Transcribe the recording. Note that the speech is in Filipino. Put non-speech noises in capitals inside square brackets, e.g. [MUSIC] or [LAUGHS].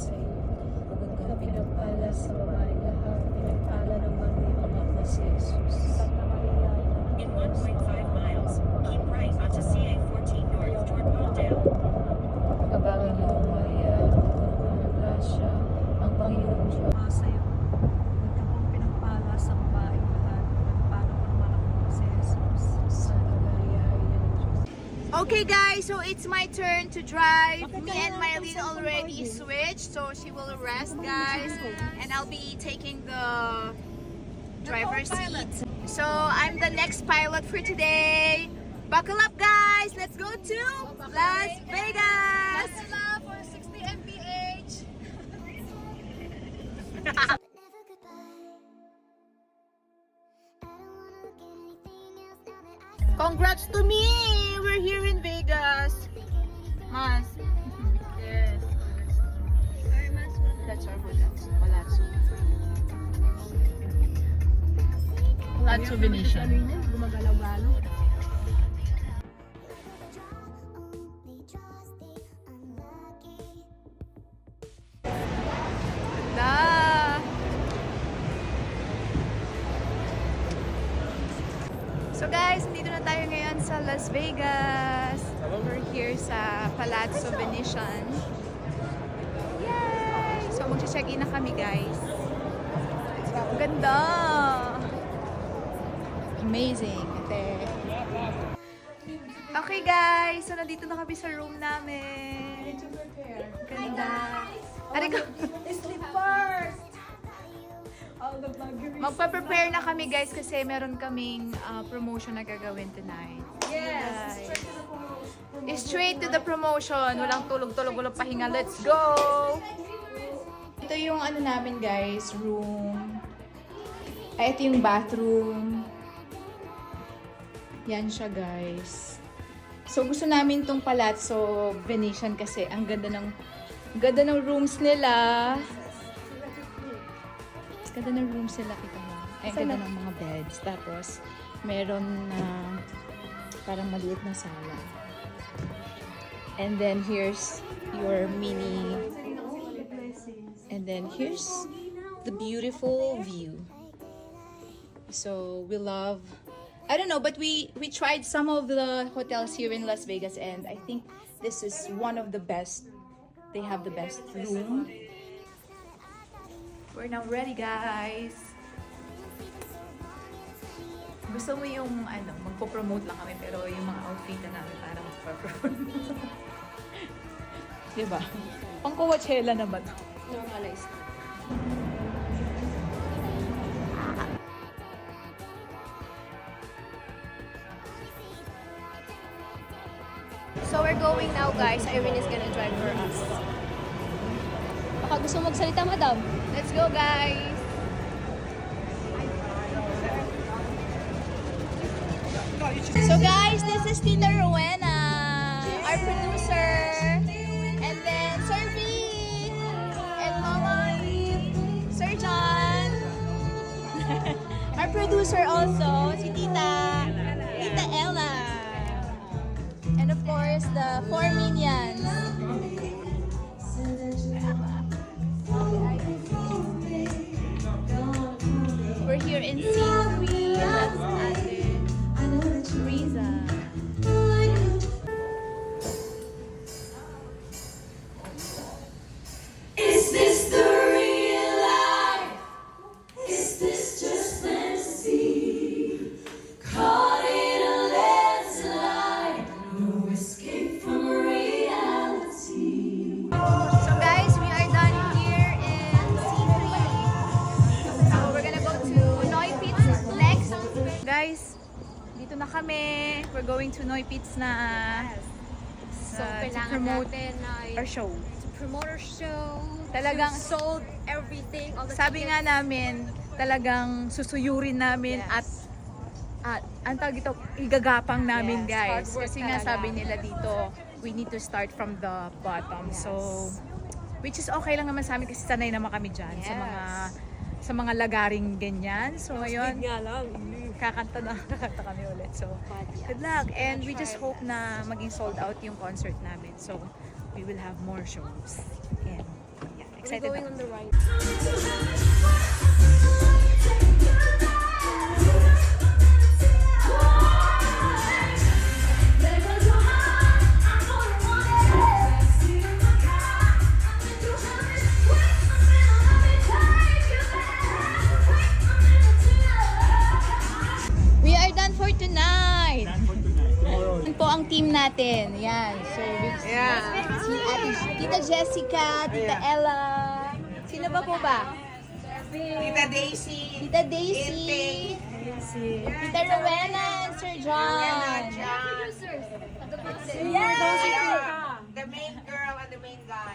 sa Okay guys, so it's my turn to drive. Me and Mylene already switched, so she will rest guys. And I'll be taking the driver's seat. So I'm the next pilot for today. Buckle up guys, let's go to Las Vegas! for 60 mph. but never goodbye. I don't wanna look at anything else now that I Congrats to me! We're here in Vegas. Mas. Yes. That's our hotel. Palazzo. Palazzo Venetian. Gumagalaw-galaw. So guys, nandito na tayo ngayon sa Las Vegas. We're here sa Palazzo Venetian. Yay! So mag-check-in na kami guys. Ang ganda! Amazing. Ate. Okay guys, so nandito na kami sa room namin. Ganda. Ari ko. Sleep first! Magpa-prepare na kami guys kasi meron kaming uh, promotion na gagawin tonight. Yes! Yes. Straight to the promotion. Walang tulog-tulog, walang pahinga. Let's go! Ito yung ano namin guys, room. Ay, ito yung bathroom. Yan siya guys. So gusto namin tong Palazzo Venetian kasi ang ganda ng ganda ng rooms nila. Ganda ng rooms nila kita mo. Ay, ganda ng mga beds. Tapos meron na parang maliit na sala. And then here's your mini And then here's the beautiful view. So we love I don't know, but we we tried some of the hotels here in Las Vegas and I think this is one of the best. They have the best room. We're now ready, guys. Gusto mo yung ano, magpo-promote lang kami pero yung mga outfit na namin para magpo-promote. [LAUGHS] diba? Pang Coachella naman. Normalized. So we're going now guys. Irene is gonna drive for us. Baka gusto magsalita, madam. Let's go, guys! So guys, this is Tita Rowena, our producer. [LAUGHS] our producer also, si Tita, Tita Ella. And of course, the four minions. Kami. We're going to Noy Pits na So uh, to kailangan promote natin na our show. promote our show. Talagang- We've sold everything. All the Sabi nga tickets. namin, talagang susuyurin namin Yes. at at ang tawag dito, igagapang namin Yes, guys. Kasi nga talaga. sabi nila dito, we need to start from the bottom. So, which is okay lang naman sa amin kasi sanay naman kami dyan sa Yes. mga sa mga lagaring ganyan. So ngayon, kakanta na [LAUGHS] kakanta kami ulit. So, good luck. And we just hope na maging sold out yung concert namin. So, we will have more shows. And, yeah. Excited going ako. on the ride. Ang team natin. Yan. So, we, Yeah. si Ate, Tita Jessica, Tita Ella. Sino ba po ba? Tita Daisy. Tita Daisy. Tita Rowena and Sir John. The main girl and the main guy.